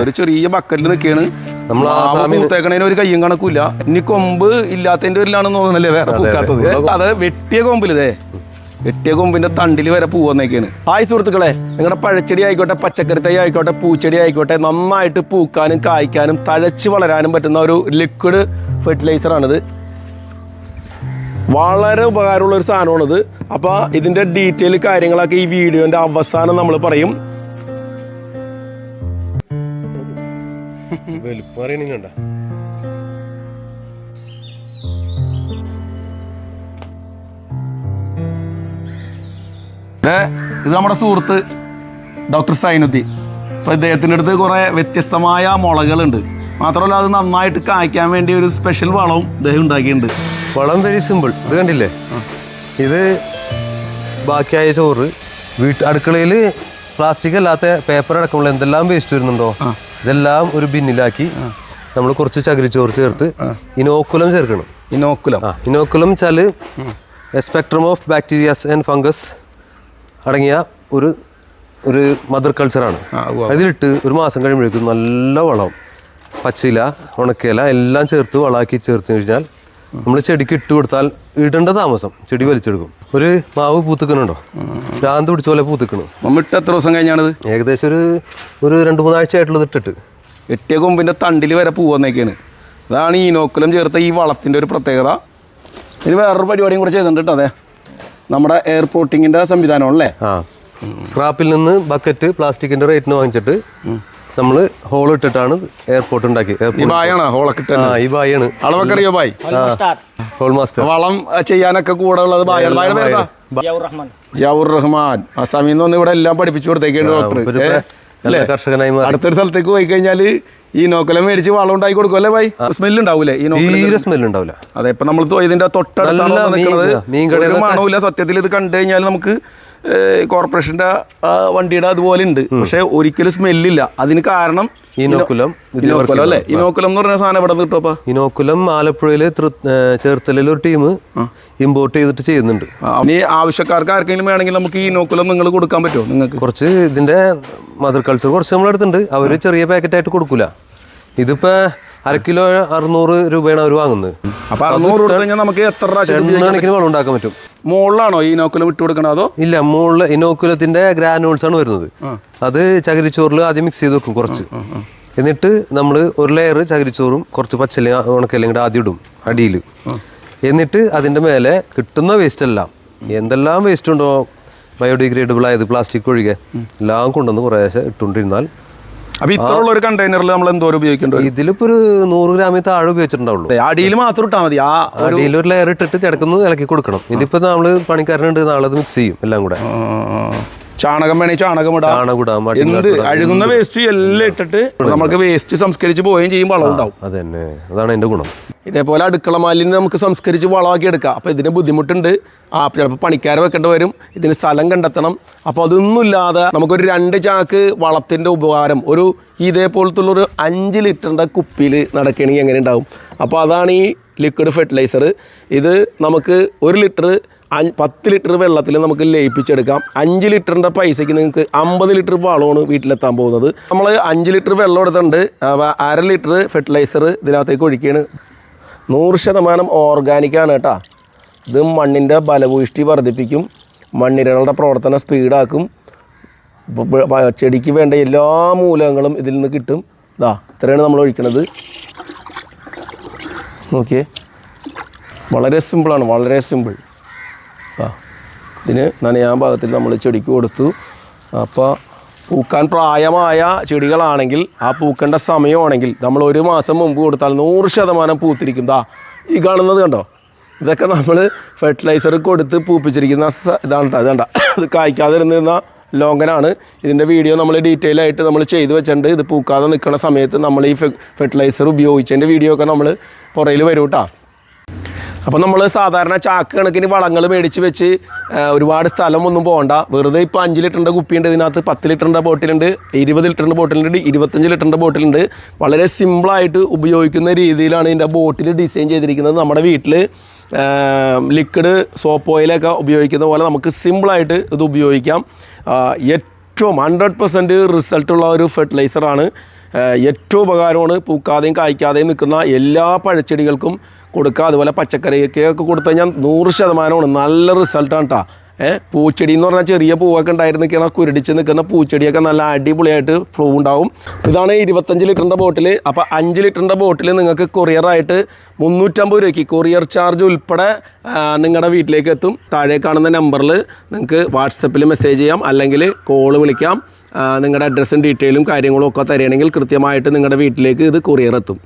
ഒരു ചെറിയ ബക്കറ്റിൽ നിൽക്കുകയാണ് നമ്മൾ പൂത്തേക്കണേന് ഒരു കയ്യും കണക്കൂല ഇനി കൊമ്പ് ഇല്ലാത്തതിന്റെ പേരിലാണെന്ന് തോന്നുന്നല്ലേ വേറെ പൂക്കാത്തത്. അത് വെട്ടിയ കൊമ്പിലിതേ വെട്ടിയ കൊമ്പിന്റെ തണ്ടിൽ വരെ പൂ വന്നേക്കാണ്. ഹായ് സുഹൃത്തുക്കളെ നിങ്ങളുടെ പഴച്ചെടി ആയിക്കോട്ടെ പച്ചക്കറി തൈ ആയിക്കോട്ടെ പൂച്ചെടി ആയിക്കോട്ടെ നന്നായിട്ട് പൂക്കാനും കായ്ക്കാനും തഴച്ച് വളരാനും പറ്റുന്ന ഒരു ലിക്വിഡ് ഫെർട്ടിലൈസർ ആണിത്. വളരെ ഉപകാരമുള്ള ഒരു സാധനമാണിത്. അപ്പോൾ ഇതിന്റെ ഡീറ്റെയിൽ കാര്യങ്ങളൊക്കെ ഈ വീഡിയോന്റെ അവസാനം നമ്മൾ പറയും. വലുപ്പം ഇത് ഇത് നമ്മുടെ സുഹൃത്ത് ഡോക്ടർ സൈനുദ്ദീൻ. അപ്പോൾ ഇദ്ദേഹത്തിന്റെ അടുത്ത് കുറേ വ്യത്യസ്തമായ മുളകളുണ്ട്. മാത്രമല്ല അത് നന്നായിട്ട് കായ്ക്കാൻ വേണ്ടി ഒരു സ്പെഷ്യൽ വളവും ഇദ്ദേഹം ഉണ്ടാക്കിയിട്ടുണ്ട്. വളം വെരി സിമ്പിൾ ഇത് കണ്ടില്ലേ? ഇത് ബാക്കിയായ ചോറ് വീട്ട് അടുക്കളയിൽ പ്ലാസ്റ്റിക് അല്ലാത്ത പേപ്പർ അടക്കമുള്ള എന്തെല്ലാം വേസ്റ്റ് വരുന്നുണ്ടോ? ഇതെല്ലാം ഒരു ബിന്നിലാക്കി നമ്മൾ കുറച്ച് ചകിരിച്ചോറ് ചേർത്ത് ഇനോക്കുലം ചേർക്കണം. ഇനോക്കുലം. ഇനോക്കുലം വെച്ചാൽ spectrum of bacterias and fungus അടങ്ങിയ ഒരു ഒരു മദർ കൾച്ചറാണ് അതിലിട്ട് ഒരു മാസം കഴിയുമ്പോഴേക്കും നല്ല വളം. പച്ചില ഉണക്കില എല്ലാം ചേർത്ത് വളാക്കി ചേർത്ത് കഴിഞ്ഞാൽ നമ്മൾ ചെടിക്ക് ഇട്ട് കൊടുത്താൽ ഇടേണ്ട താമസം ചെടി വലിച്ചെടുക്കും. ഒരു മാവ് പൂത്തുക്കണുണ്ടോ ഭ്രാന്ത് പിടിച്ച പോലെ പൂത്തുക്കണു. മമ്മിട്ട് എത്ര ദിവസം കഴിഞ്ഞാണിത്? ഏകദേശം ഒരു ഒരു രണ്ട് മൂന്നാഴ്ച ആയിട്ടുള്ളത് ഇട്ടിട്ട്. എട്ടിയ കൊമ്പിന്റെ തണ്ടിൽ വരെ പൂ വന്നേക്കാണ്. അതാണ് ഈ നോക്കലും ചേർത്ത ഈ വളത്തിന്റെ ഒരു പ്രത്യേകത. ഇനി വേറൊരു പരിപാടിയും കൂടെ ചെയ്തിട്ടുണ്ട് കേട്ടോ അതെ. നമ്മുടെ എയർപോർട്ടിങ്ങിന്റെ സംവിധാനമാണല്ലേ? ആ. സ്ക്രാപ്പിൽ നിന്ന് ബക്കറ്റ് പ്ലാസ്റ്റിക്കിന്റെ റേറ്റിന് വാങ്ങിച്ചിട്ട് നമ്മൾ ഹോൾ ഇട്ടിട്ടാണ് എയർപോർട്ട് ഉണ്ടാക്കി ഈ ബായാണ് ആ ഈ ബായാണ്. അളവൊക്കെ അറിയോ ബായ് ഹോൾ മാസ്റ്റർ വളം ചെയ്യാനൊക്കെ കൂടെ ഉള്ളത് ജവൂർ റഹ്മാൻ. അസാമിൽ നിന്ന് വന്ന് ഇവിടെ എല്ലാം പഠിപ്പിച്ചു കൊടുത്തേക്കാണ് ഡോക്ടർ കർഷകനായി മാറി. അടുത്തൊരു സ്ഥലത്തേക്ക് പോയി കഴിഞ്ഞാൽ ഈ നോക്കലം മേടിച്ച് വളം ഉണ്ടാക്കി കൊടുക്കും അല്ലേ ബായ്? സ്മെല്ല് ഉണ്ടാവൂലേ ഈ തീരെ സ്മെല്ല് ഉണ്ടാവില്ല അതെ ഇപ്പൊ നമ്മൾ ഇതിന്റെ തൊട്ടടുത്താണ് നിൽക്കുന്നത് മണമില്ല സത്യത്തിൽ ഇത് കണ്ടു കഴിഞ്ഞാൽ നമുക്ക് ആ, വണ്ടിയുടെ അതുപോലെ ഉണ്ട്. പക്ഷെ ഒരിക്കലും സ്മെല്ലില്ല അതിന് കാരണം ഇനോക്കുലം ഇനോക്കുലം അല്ലേ? ഇനോക്കുലം എന്ന് പറഞ്ഞ സാധനം എവിടെ കിട്ടും അപ്പൊ? ഇനോക്കുലം ആലപ്പുഴയിൽ ചേർത്തലയിൽ ഒരു ടീം ഇമ്പോർട്ട് ചെയ്തിട്ട് ചെയ്യുന്നുണ്ട്. ഇനി ആവശ്യക്കാർക്ക് ആർക്കെങ്കിലും വേണമെങ്കിൽ നമുക്ക് ഈ ഇനോക്കുലം നിങ്ങൾ കൊടുക്കാൻ പറ്റുമോ നിങ്ങൾക്ക്? കുറച്ച് ഇതിന്റെ മദർ കൾച്ചർ കുറച്ച് നമ്മൾ എടുത്തിട്ടുണ്ട് അവർ ചെറിയ പാക്കറ്റായിട്ട് കൊടുക്കൂല. ഇതിപ്പോ അര കിലോ അറുന്നൂറ് രൂപയാണ് അവർ വാങ്ങുന്നത്. അപ്പൊ അറുന്നൂറ് രൂപ കഴിഞ്ഞാൽ നമുക്ക് എത്ര? എണ്ണക്കണക്കിന് വളം ഉണ്ടാക്കാൻ പറ്റും. മുകളിലാണോ ഈ ഇനോക്കുലം ഇട്ട് കൊടുക്കണത് അതോ? ഇല്ല മുകളിൽ ഇനോക്കുലത്തിന്റെ ഗ്രാനൂൾസ് ആണ് വരുന്നത്. അത് ചകിരിച്ചോറിൽ ആദ്യം മിക്സ് ചെയ്ത് വെക്കും കുറച്ച്. എന്നിട്ട് നമ്മൾ ഒരു ലെയർ ചകിരിച്ചോറും കുറച്ച് പച്ചല ഉണക്കലും കൂടെ ആദ്യം ഇടും അടിയിൽ എന്നിട്ട് അതിന്റെ മേലെ കിട്ടുന്ന വേസ്റ്റ് എല്ലാം എന്തെല്ലാം വേസ്റ്റ് ഉണ്ടോ? ബയോഡിഗ്രേഡബിൾ ആയത് പ്ലാസ്റ്റിക് ഒഴികെ എല്ലാം കൊണ്ടുവന്ന് കുറേശ്ശെ ഇട്ടുകൊണ്ടിരുന്നാൽ അപ്പൊ ഇത്രയുള്ള ഒരു കണ്ടെയ്നറിൽ നമ്മൾ എന്തോ ഉപയോഗിക്കേണ്ടത് ഇതിലിപ്പോ ഒരു നൂറ് ഗ്രാമിൽ താഴെ ഉപയോഗിച്ചിട്ടുണ്ടാവുള്ളൂ. അടിയിൽ മാത്രം ഇട്ടാൽ മതി. ആ അടിയിൽ ഒരു ലെയർ ഇട്ടിട്ട് കിടക്കുന്നു ഇളക്കി കൊടുക്കണം. ഇതിപ്പോ നമ്മൾ പണിക്കാരനുണ്ട് നാളെ അത് മിക്സ് ചെയ്യും എല്ലാം കൂടെ. ചാണകം വേണേ ചാണകം ഇടാം. എന്ത് അഴുകുന്ന വേസ്റ്റ് എല്ലാം ഇട്ടിട്ട് നമുക്ക് വേസ്റ്റ് സംസ്കരിച്ച് പോവുകയും ചെയ്യും വളം ഉണ്ടാവും. അതന്നെ. അതാണ് എന്റെ ഗുണം. ഇതേപോലെ അടുക്കള മാലിന്യം നമുക്ക് സംസ്കരിച്ച് വളമാക്കി എടുക്കാം. അപ്പോൾ ഇതിന് ബുദ്ധിമുട്ടുണ്ട്. ആ ചിലപ്പോൾ പണിക്കാരെ വെക്കേണ്ടി വരും. ഇതിന് സ്ഥലം കണ്ടെത്തണം. അപ്പോൾ അതൊന്നുമില്ലാതെ നമുക്കൊരു രണ്ട് ചാക്ക് വളത്തിന്റെ ഉപകാരം. ഒരു ഇതേപോലത്തുള്ള ഒരു അഞ്ച് ലിറ്ററിന്റെ കുപ്പിയിൽ നടക്കണെങ്കിൽ എങ്ങനെ ഉണ്ടാവും? അപ്പോൾ അതാണ് ഈ ലിക്വിഡ് ഫെർട്ടിലൈസർ ഇത് നമുക്ക് ഒരു ലിറ്റർ പത്ത് ലിറ്റർ വെള്ളത്തിൽ നമുക്ക് ലയിപ്പിച്ചെടുക്കാം. അഞ്ച് ലിറ്ററിന്റെ പൈസയ്ക്ക് നിങ്ങൾക്ക് അമ്പത് ലിറ്റർ വളമാണ് വീട്ടിലെത്താൻ പോകുന്നത്. നമ്മൾ അഞ്ച് ലിറ്റർ വെള്ളം എടുത്തിട്ടുണ്ട്. അര ലിറ്റർ ഫെർട്ടിലൈസർ ഇതിനകത്തേക്ക് ഒഴിക്കുകയാണ് നൂറ് ശതമാനം ഓർഗാനിക്കാണ് കേട്ടോ. ഇത് മണ്ണിന്റെ ബലഭൂഷ്ടി വർദ്ധിപ്പിക്കും. മണ്ണിരകളുടെ പ്രവർത്തനം സ്പീഡാക്കും ചെടിക്ക് വേണ്ട എല്ലാ മൂലകങ്ങളും ഇതിൽ നിന്ന് കിട്ടും. ഇതാ ഇത്രയാണ് നമ്മൾ ഒഴിക്കണത്. നോക്കിയേ. വളരെ സിമ്പിളാണ് വളരെ സിമ്പിൾ ആ. ഇതിന് നനയാൻ ഭാഗത്തിൽ നമ്മൾ ചെടിക്ക് കൊടുത്തു. അപ്പോൾ പൂക്കാൻ പ്രായമായ ചെടികളാണെങ്കിൽ ആ പൂക്കേണ്ട സമയമാണെങ്കിൽ നമ്മൾ ഒരു മാസം മുമ്പ് കൊടുത്താൽ നൂറ് ശതമാനം പൂത്തിരിക്കും. ദാ ഈ കാണുന്നത് കണ്ടോ? ഇതൊക്കെ നമ്മൾ ഫെർട്ടിലൈസർ കൊടുത്ത് പൂപ്പിച്ചിരിക്കുന്ന ഇതാണ് കേട്ടോ അത് ഇത് കായ്ക്കാതിരുന്നിരുന്ന ലോങ്കനാണ് ഇതിന്റെ വീഡിയോ നമ്മൾ ഡീറ്റെയിൽ ആയിട്ട് നമ്മൾ ചെയ്തു വെച്ചിട്ടുണ്ട്. ഇത് പൂക്കാതെ നിൽക്കുന്ന സമയത്ത് നമ്മൾ ഈ ഫെർട്ടിലൈസർ ഉപയോഗിച്ചതിന്റെ വീഡിയോ ഒക്കെ നമ്മൾ പുറയിൽ വരും കേട്ടോ അപ്പോൾ നമ്മൾ സാധാരണ ചാക്ക് കണക്കിന് വളങ്ങൾ മേടിച്ച് വെച്ച് ഒരുപാട് സ്ഥലം ഒന്നും പോകണ്ട വെറുതെ ഇപ്പോൾ അഞ്ച് ലിറ്ററിന്റെ കുപ്പിയുണ്ട് ഇതിനകത്ത് പത്ത് ലിറ്ററിന്റെ ബോട്ടിലുണ്ട് ഇരുപത് ലിറ്ററിന്റെ ബോട്ടിലുണ്ട് ഇരുപത്തഞ്ച് ലിറ്ററിന്റെ ബോട്ടിലുണ്ട്. വളരെ സിമ്പിളായിട്ട് ഉപയോഗിക്കുന്ന രീതിയിലാണ് ഇതിന്റെ ബോട്ടിൽ ഡിസൈൻ ചെയ്തിരിക്കുന്നത്. നമ്മുടെ വീട്ടിൽ ലിക്വിഡ് സോപ്പ് ഓയിലൊക്കെ ഉപയോഗിക്കുന്ന പോലെ നമുക്ക് സിമ്പിളായിട്ട് ഇത് ഉപയോഗിക്കാം. ഏറ്റവും ഹൺഡ്രഡ് പെർസെന്റ് റിസൾട്ടുള്ള ഒരു ഫെർട്ടിലൈസറാണ് ഏറ്റവും ഉപകാരമാണ് പൂക്കാതെയും കായ്ക്കാതെയും നിൽക്കുന്ന എല്ലാ പഴച്ചെടികൾക്കും കൊടുക്കുക. അതുപോലെ പച്ചക്കറിക്കൊക്കെ കൊടുത്തു കഴിഞ്ഞാൽ നൂറ് ശതമാനമാണ്. നല്ല റിസൾട്ടാണ് കേട്ടോ ഏഹ് പൂച്ചെടി എന്ന് പറഞ്ഞാൽ ചെറിയ പൂവൊക്കെ ഉണ്ടായിരുന്നു നിൽക്കുന്ന കുരുടിച്ച് നിൽക്കുന്ന പൂച്ചെടിയൊക്കെ നല്ല അടിപൊളിയായിട്ട് ഫ്ലൂ ഉണ്ടാവും. ഇതാണ് ഇരുപത്തഞ്ച് ലിറ്ററിന്റെ ബോട്ടിൽ അപ്പോൾ അഞ്ച് ലിറ്ററിന്റെ ബോട്ടിൽ നിങ്ങൾക്ക് കൊറിയറായിട്ട് മുന്നൂറ്റമ്പത് രൂപയ്ക്ക് കൊറിയർ ചാർജ് ഉൾപ്പെടെ നിങ്ങളുടെ വീട്ടിലേക്ക് എത്തും. താഴെ കാണുന്ന നമ്പറിൽ നിങ്ങൾക്ക് വാട്സപ്പിൽ മെസ്സേജ് ചെയ്യാം. അല്ലെങ്കിൽ കോൾ വിളിക്കാം. നിങ്ങളുടെ അഡ്രസ്സും ഡീറ്റെയിലും കാര്യങ്ങളും ഒക്കെ തരികയാണെങ്കിൽ കൃത്യമായിട്ട് നിങ്ങളുടെ വീട്ടിലേക്ക് ഇത് കൊറിയർ എത്തും.